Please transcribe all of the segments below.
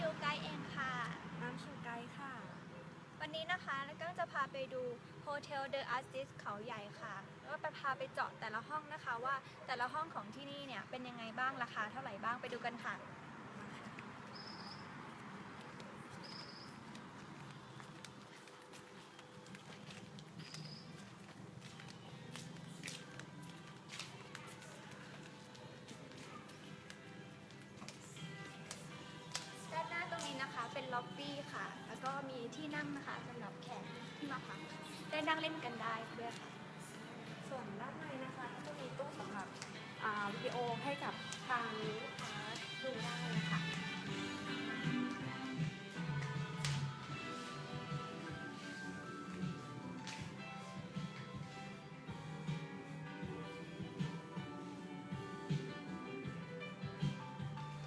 ชิวไกด์เองค่ะ น้ำชูไกด์ค่ะ วันนี้นะคะแล้วก็จะพาไปดูโฮเทลเดอะอาร์ติสเขาใหญ่ค่ะ แล้วก็ไปพาไปเจาะแต่ละห้องนะคะว่าแต่ละห้องของที่นี่เนี่ยเป็นยังไงบ้างราคาเท่าไหร่บ้างไปดูกันค่ะ เป็นล็อบบี้ค่ะ แล้วก็มีที่นั่งนะคะสำหรับแขกที่มาพักได้นั่งเล่นกันได้ด้วยค่ะ ส่วนด้านในนะคะก็จะมีตู้สำหรับอ่าวิดีโอให้กับทางลูกค้าดูได้นะคะ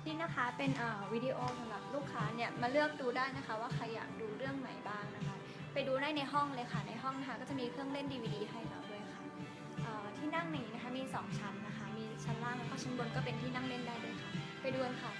นี่นะคะเป็นเอ่อวิดีโอสำหรับ คะเนี่ยมาเลือกดูได้นะคะว่าใครอยากดูเรื่องไหนบ้างนะคะ ไปดูได้ในห้องเลยค่ะในห้องนะคะก็จะมีเครื่องเล่น DVD ให้เราด้วยค่ะที่นั่งนนี้นะคะมี 2 ชั้นนะคะ มีชั้นล่างแล้วก็ชั้นบนก็เป็นที่นั่งเล่นได้ด้วยค่ะ ไปดูกันค่ะ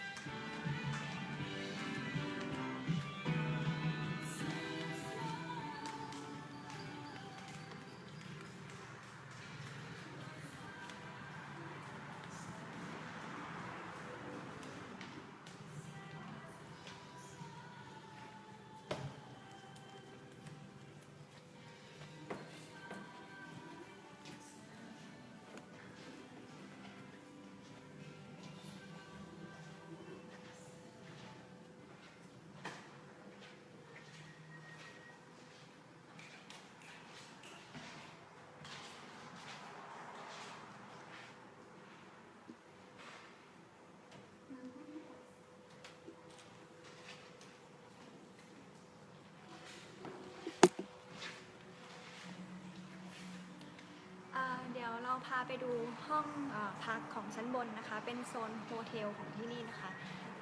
เราพาไปดูห้องอพักของชั้นบนนะคะ เป็นโซนโฮเทลของที่นี่นะคะ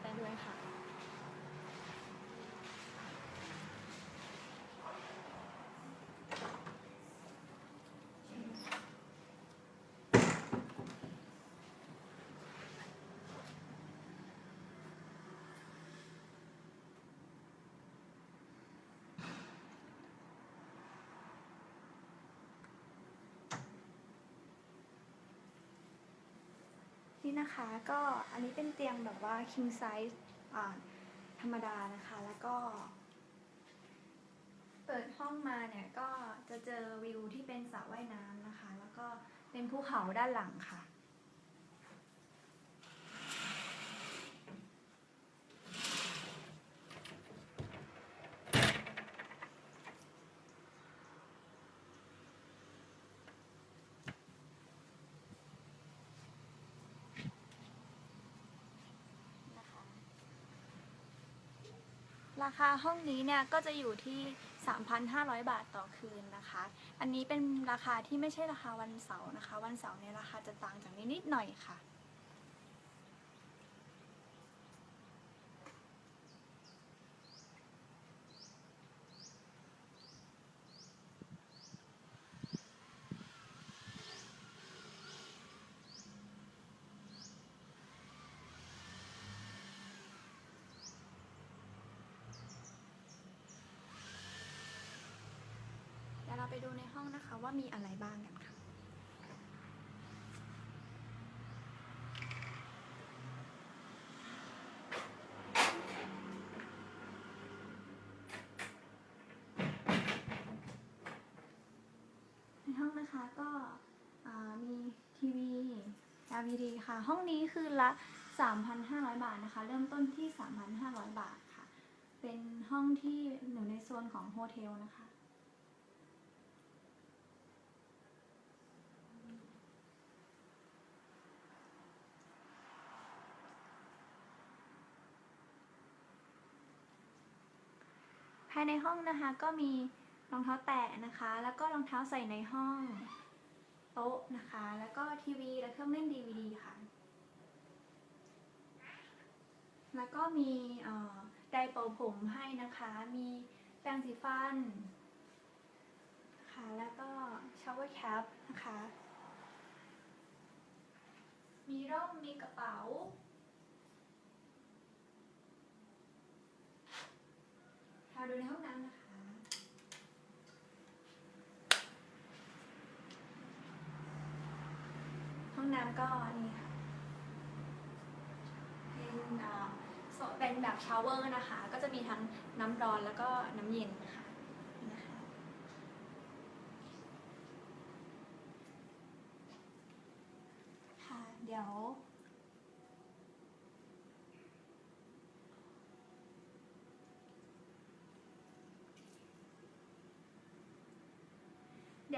ไปด้วยค่ะ นี้นะคะก็อันนี้เป็นเตียงแบบว่า king size ธรรมดานะคะ แล้วก็ เปิดห้องมาเนี่ยก็จะเจอวิวที่เป็นสระว่ายน้ำนะคะ แล้วก็เป็นภูเขาด้านหลังค่ะ ราคาห้องนี้เนี่ยก็จะอยู่ที่ 3,500 บาทต่อคืนนะคะ อันนี้เป็นราคาที่ไม่ใช่ราคาวันเสาร์นะคะ วันเสาร์เนี่ยราคาจะต่างจากนี้นิดหน่อยค่ะ ไปดูในห้องนะคะว่ามีอะไรบ้างกันค่ะในห้องนะคะก็มีทีวี LED ค่ะ ห้องนี้คือละ 3,500 บาทนะคะ เริ่มต้นที่ 3,500 บาทค่ะ เป็นห้องที่อยู่ในโซนของโฮเทลนะคะายในห้องนะคะ ก็มีรองเท้าแตะนะคะ แล้วก็รองเท้าใส่ในห้อง โต๊ะนะคะ แล้วก็ทีวีและเครื่องเล่น DVD ค่ะ แล้วก็มีไดร์เป่าผมให้นะคะ มีแปรงสีฟันค่ะแล้วก็ชาวเวอร์แคปนะคะ มีร่มมีกระเป๋าาดูในห้องน้ำนะคะ ห้องน้ำก็นี่ค่ะ เป็นอ่าโซเป็นแบบชาวเวอร์นะคะ ก็จะมีทั้งน้ำร้อนแล้วก็น้ำเย็นนะคะนะคะ ค่ะ เดี๋ยว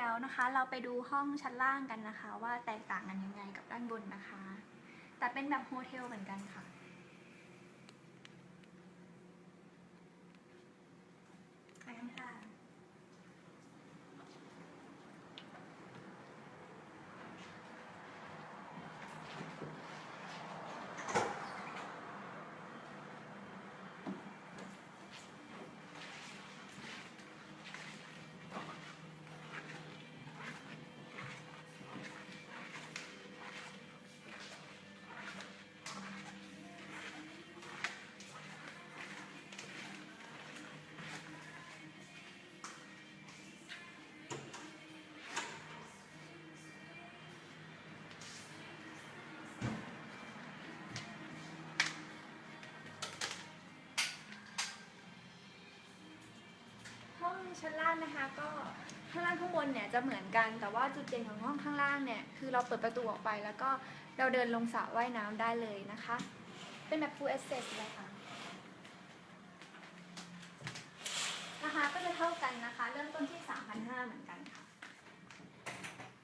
เดี๋ยวนะคะ เราไปดูห้องชั้นล่างกันนะคะ ว่าแตกต่างกันยังไงกับด้านบนนะคะ แต่เป็นแบบโฮเทลเหมือนกันค่ะ ชั้นล่างนะคะ ก็ข้างล่างข้างบนเนี่ยจะเหมือนกัน แต่ว่าจุดเด่นของห้องข้างล่างเนี่ยคือเราเปิดประตูออกไป แล้วก็เราเดินลงสระว่ายน้ำได้เลยนะคะ เป็นแบบ full access เลยค่ะราคาก็จะเท่ากันนะคะ เริ่มต้นที่ 3,500 เหมือนกันค่ะ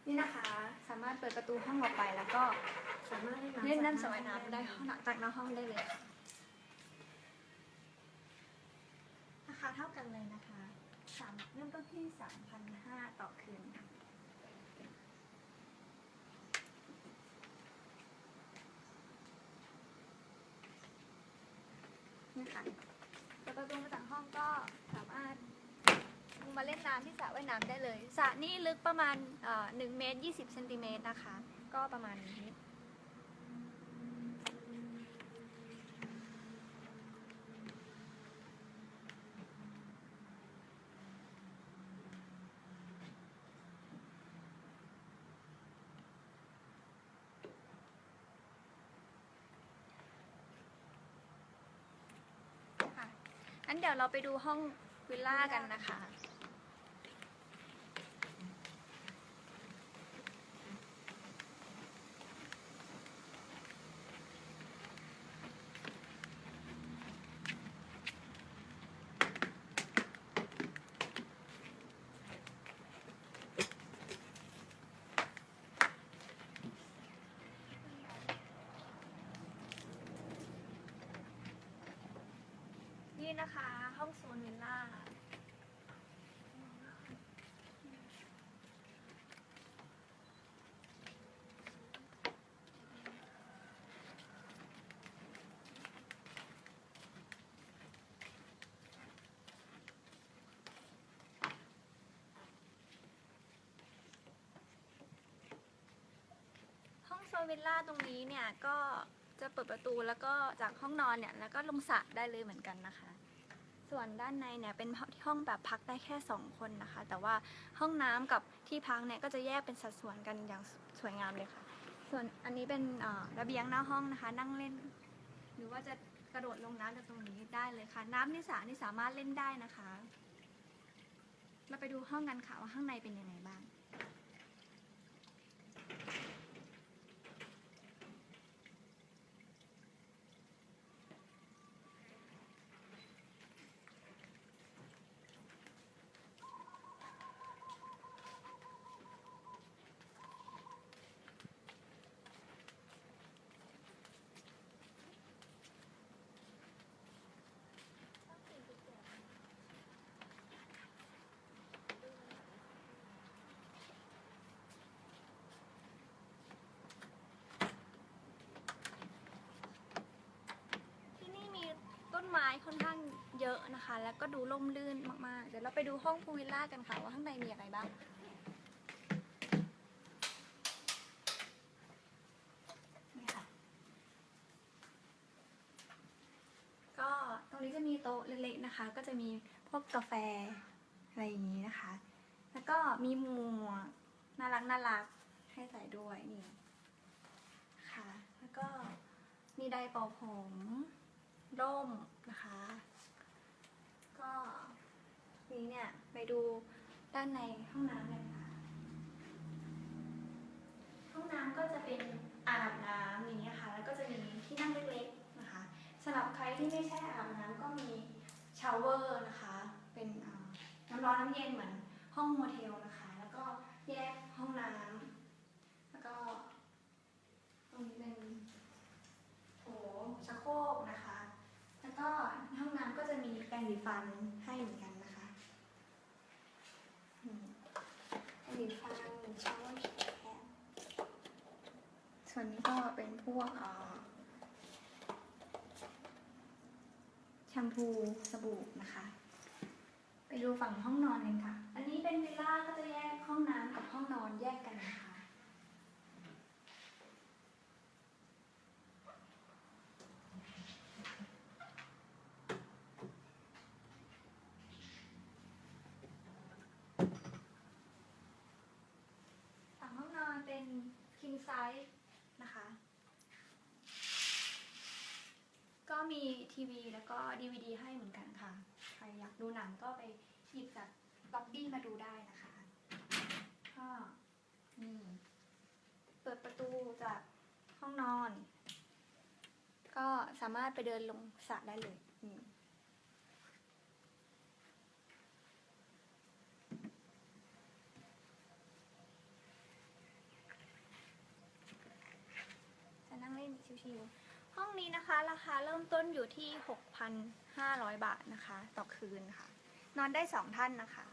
นี่นะคะสามารถเปิดประตูห้องออกไปแล้วก็สามารถเล่นน้ำเล่นน้ำสระว่ายน้ำได้หลังจากหน้าห้องได้เลยค่ะราคาเท่ากันเลยนะคะ สามเริ่มต้นที่3,500ต่อคืนนี่ค่ะเปิดประตูมาจากห้องก็สามารถลงมาเล่นน้ำที่สระว่ายน้ำได้เลยสระนี่ลึกประมาณเอ่อ1เมตร20เซนติเมตรนะคะ ก็ประมาณนี้ ค่ะ งั้นเดี๋ยวเราไปดูห้องวิลล่ากันนะคะ ห้องโซนวิลล่าห้องโซนวิลล่าตรงนี้เนี่ยก็จะเปิดประตูแล้วก็จากห้องนอนเนี่ยแล้วก็ลงสระได้เลยเหมือนกันนะคะ ส่วนด้านในเนี่ยเป็นห้องแบบพักได้แค่ 2 คนนะคะ แต่ว่าห้องน้ำกับที่พักเนี่ยก็จะแยกเป็นสัดส่วนกันอย่างสวยงามเลยค่ะ ส่วนอันนี้เป็นระเบียงหน้าห้องนะคะ นั่งเล่น หรือว่าจะกระโดดลงน้ำจากตรงนี้ได้เลยค่ะ น้ำในสระนี่สามารถเล่นได้นะคะ เราไปดูห้องกันค่ะว่าข้างในเป็นยังไงบ้าง ที่นี่มีต้นไม้ค่อนข้างเยอะนะคะ แล้วก็ดูร่มรื่นมากๆ เดี๋ยวเราไปดูห้องพูลวิลล่ากันค่ะว่าข้างในมีอะไรบ้างนี่ค่ะก็ตรงรงนี้จะมีโต๊ะเล็กๆนะคะ ก็จะมีพวกกาแฟอะไรอย่างนี้นะคะ แล้วก็มีหมวกน่ารักน่ารักให้ใส่ด้วยนี่ค่ะ แล้วก็มีไดร์เป่าผมร่ม นะคะ ก็นี้เนี่ย ไปดูด้านในห้องน้ำเลยค่ะ ห้องน้ำก็จะเป็นอาบน้ำอย่างเงี้ค่ะ แล้วก็จะมีที่นั่งเล็กๆนะคะสำหรับใครที่ไม่ใช่อาบน้ำก็มีชาวเวอร์นะคะ เป็นน้ำร้อนน้ำเย็นเหมือนห้องโมเทลนะคะ แล้วก็แยกห้องน้ำแล้วก็ตรงนี้เป็นโถชักโครกนะคะ ก็ห้องน้ำก็จะมีแปรงสีฟันให้เหมือนกันนะคะอืมแปรงสีฟันชาวเวอร์แคมส่วนนี้ก็เป็นพวกเอ่อแชมพูสบู่นะคะ ไปดูฝั่งห้องนอนกันค่ะ อันนี้เป็นวิลล่าก็จะแยกห้องน้ำกับห้องนอนแยกกันนะคะ ฝั่งห้องนอนเป็น king size นะคะ ก็มีทีวีแล้วก็ DVD ให้เหมือนกันค่ะ ใครอยากดูหนังก็ไปหยิบจากล็อบบี้มาดูได้นะคะก็นี่เปิดประตูจากห้องนอน ก็สามารถไปเดินลงสระได้เลยนี่ จะนั่งิว ห้องนี้นะคะ ราคาเริ่มต้นอยู่ที่ 6,500 บาทนะคะ ต่อคืนค่ะ นอนได้สองท่านนะคะ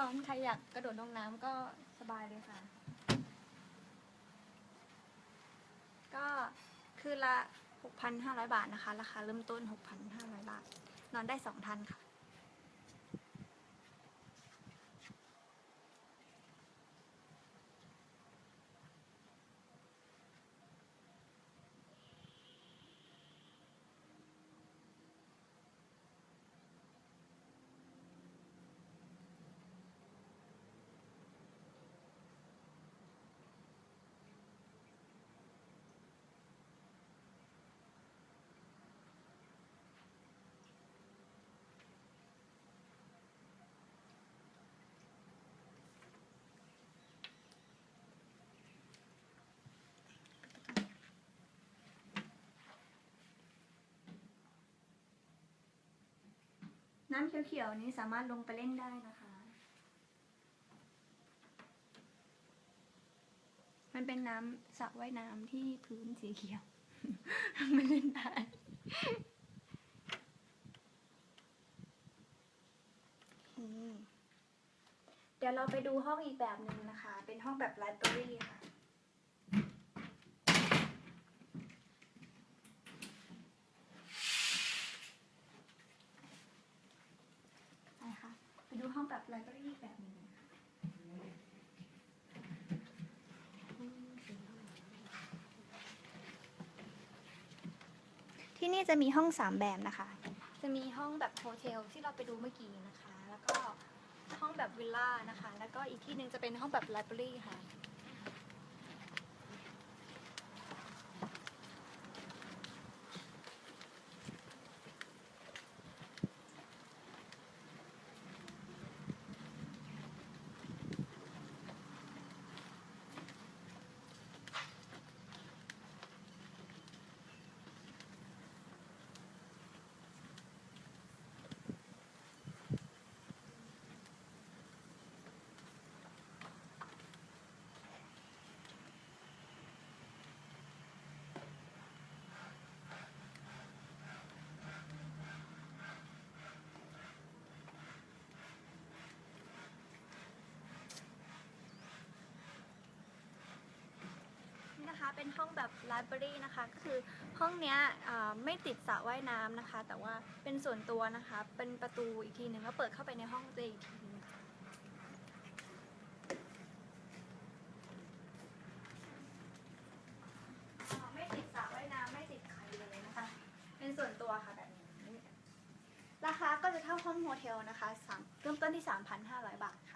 ร้อนๆใครอยากกระโดดลงน้ำก็สบายเลยค่ะ ก็คืนละ 6,500 บาทนะคะ ราคาเริ่มต้น 6,500 บาท นอนได้สองท่านค่ะ น้ำเขียวๆนี้สามารถลงไปเล่นได้นะคะ มันเป็นน้ำสระว่ายน้ำที่พื้นสีเขียว ไม่เล่นได้เดี๋ยวเราไปดูห้องอีกแบบหนึ่งนะคะ เป็นห้องแบบไลบรารีค่ะไปดูห้องแบบไลบรารีแบบหนึงนะคะ ที่นี่จะมีห้องสามแบบนะคะ จะมีห้องแบบโฮเทลที่เราไปดูเมื่อกี้นะคะ แล้วก็ห้องแบบวิลล่านะคะ แล้วก็อีกที่หนึ่งจะเป็นห้องแบบไลบรารีค่ะ เป็นห้องแบบไลบรารีนะคะ ก็คือห้องเนี้ยไม่ติดสระว่ายน้ำนะคะ แต่ว่าเป็นส่วนตัวนะคะ เป็นประตูอีกทีหนึ่งก็เปิดเข้าไปในห้องตัวอีกทีงไม่ติดสระว่ายน้ำไม่ติดใครเลยนะคะ เป็นส่วนตัวค่ะแบบนี้ ราคาก็จะเท่าห้องโฮเทลนะคะเริ่มต้นที่ 3,500 บาทค่ะ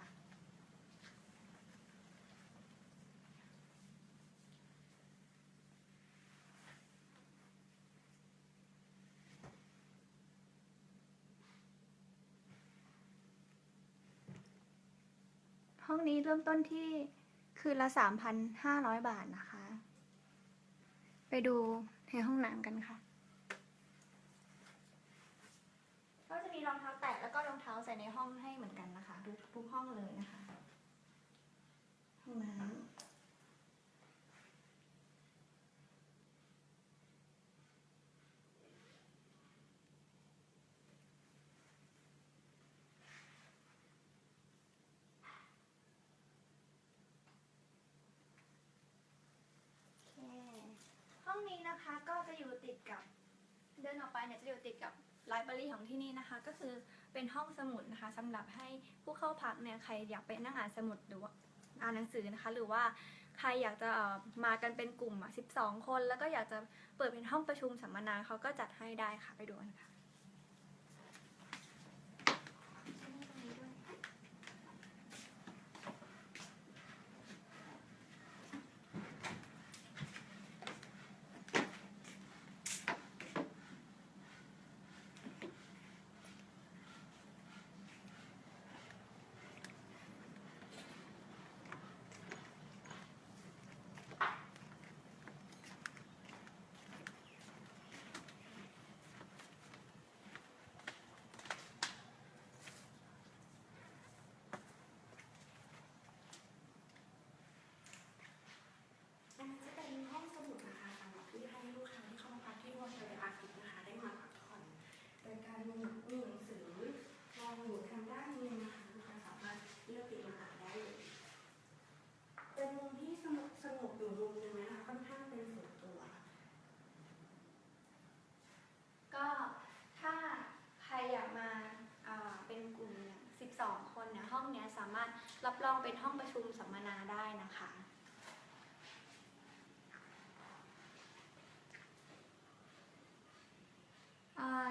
ห้องนี้เริ่มต้นที่คืนละ 3,500 บาทนะคะ ไปดูในห้องน้ำกันค่ะ ก็จะมีรองเท้าแตะแล้วก็รองเท้าใส่ในห้องให้เหมือนกันนะคะทุกทุกห้องเลยนะคะ ห้องน้ำโอเคห้อง นะคะก็จะอยู่ติดกับเดินออกไปเนี่ยจะอยู่ติดกับไลบรารีของที่นี่นะคะ ก็คือเป็นห้องสมุดนะคะสำหรับให้ผู้เข้าพักเนี่ยใครอยากไปนั่งอ่านสมุดหรือว่าอ่านหนังสือนะคะ หรือว่าใครอยากจะเอ่อมากันเป็นกลุ่มอะ12 คน แล้วก็อยากจะเปิดเป็นห้องประชุมสัมมนาเขาก็จัดให้ได้ค่ะไปดูกันค่ะ อันนี้จะเป็นห้องสมุดนะคะสำหรับที่ให้ลูกค้าที่เข้ามาพักที่โฮเทลอาร์ติสนะคะได้มาพักผ่อนโดยการ มีหนังมีหนังสือวางอยู่ทางด้านนี้นะคะลูกค้าสามารถเลือกติดมาอ่านได้เลยเป็นมุมที่สงบสงบอยู่มุมหนึงนะคะค่อนข้างเป็นส่วนตัว ก็ถ้าใครอยากมาอ่าเป็นกลุ่มเนี่ย12 คนเนี่ยห้องเนี้ยสามารถรับรองเป็นห้องประชุมสัมมนาได้นะคะ อ่า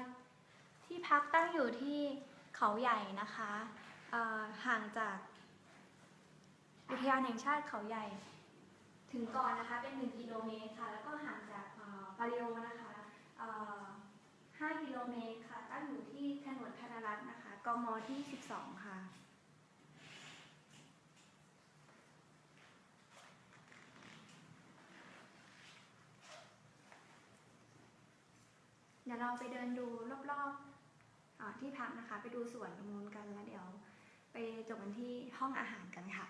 ที่ พักตั้งอยู่ที่เขาใหญ่นะคะห่างจากอุทยานแห่งชาติเขาใหญ่ ถึงก่อนนะคะเป็น 1 กิโลเมตรค่ะ แล้วก็ห่างจากปาริโอนะคะอ่า5กิโลเมตรค่ะ ตั้งอยู่ที่ถนนธนรัตน์นะคะกมที่ 12 ค่ะเดี๋ยวเราไปเดินดูรอบๆอา ที่พักนะคะ ไปดูสวนตรงนู้นกันแล้วเดี๋ยว ไปจบกันที่ห้องอาหารกันค่ะ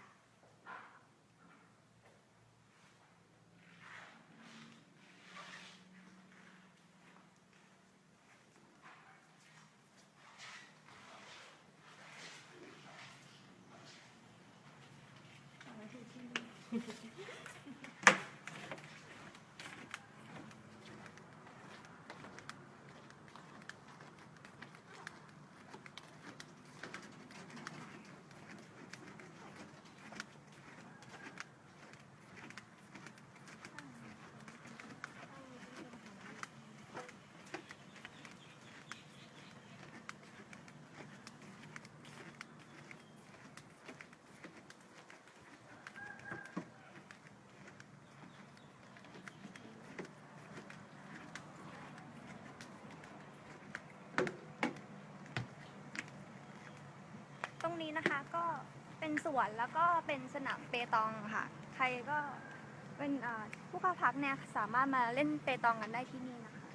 นี้นะคะก็เป็นสวนแล้วก็เป็นสนามเปตองค่ะ ใครก็เป็นผู้เข้าพักเนี่ยสามารถมาเล่นเปตองกันได้ที่นี่นะคะ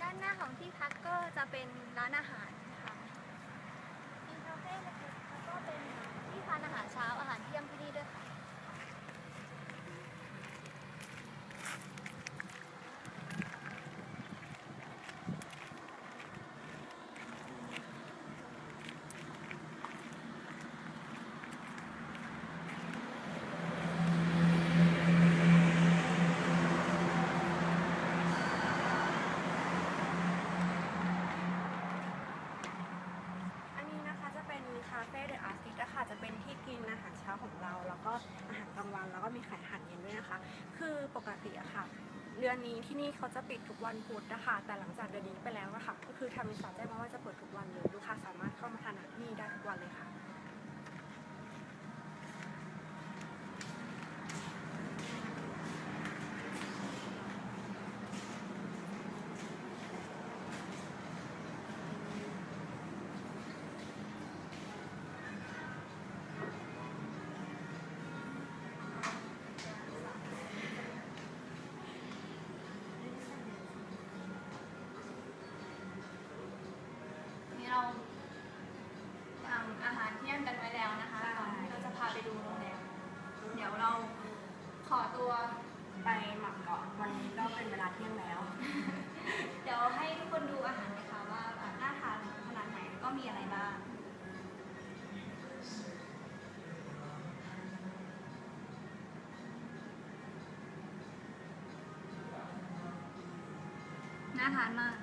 ด้านหน้าของที่พักก็จะ เป็นร้านอาหารนะคะมีคาเฟ่เล็กๆแล้วก็เป็นที่ทานอาหารเช้าอาหารเที่ยงที่นี่ด้วยค่ะ ของเรา แล้วก็อาหารกลางวันแล้วก็มีขายอาหารเย็นด้วยนะคะ คือปก ติอะค่ะ เดือนนี้ที่นี่เขาจะปิดทุกวันพุธนะคะ แต่หลังจากเดือนนี้ไปแล้วอะคะก็คือทางบริษัทแจ้งมาว่าจะเปิดทุกวันเลยลูก เราสั่งอาหารเที่ยงกันไว้แล้วนะคะใช่ ก่อนที่เราจะพาไปดูโรงแรมเดี๋ยวเราขอตัว ไปหมักก่อนวันนี้ก็เป็นเวลาเที่ยงแล้ว เดี๋ยวให้ทุกคนดูอาหารนะคะว่าอ่าน่าทานขนาดไหนแล้วก็มีอะไรบ้าง น่าทานมาก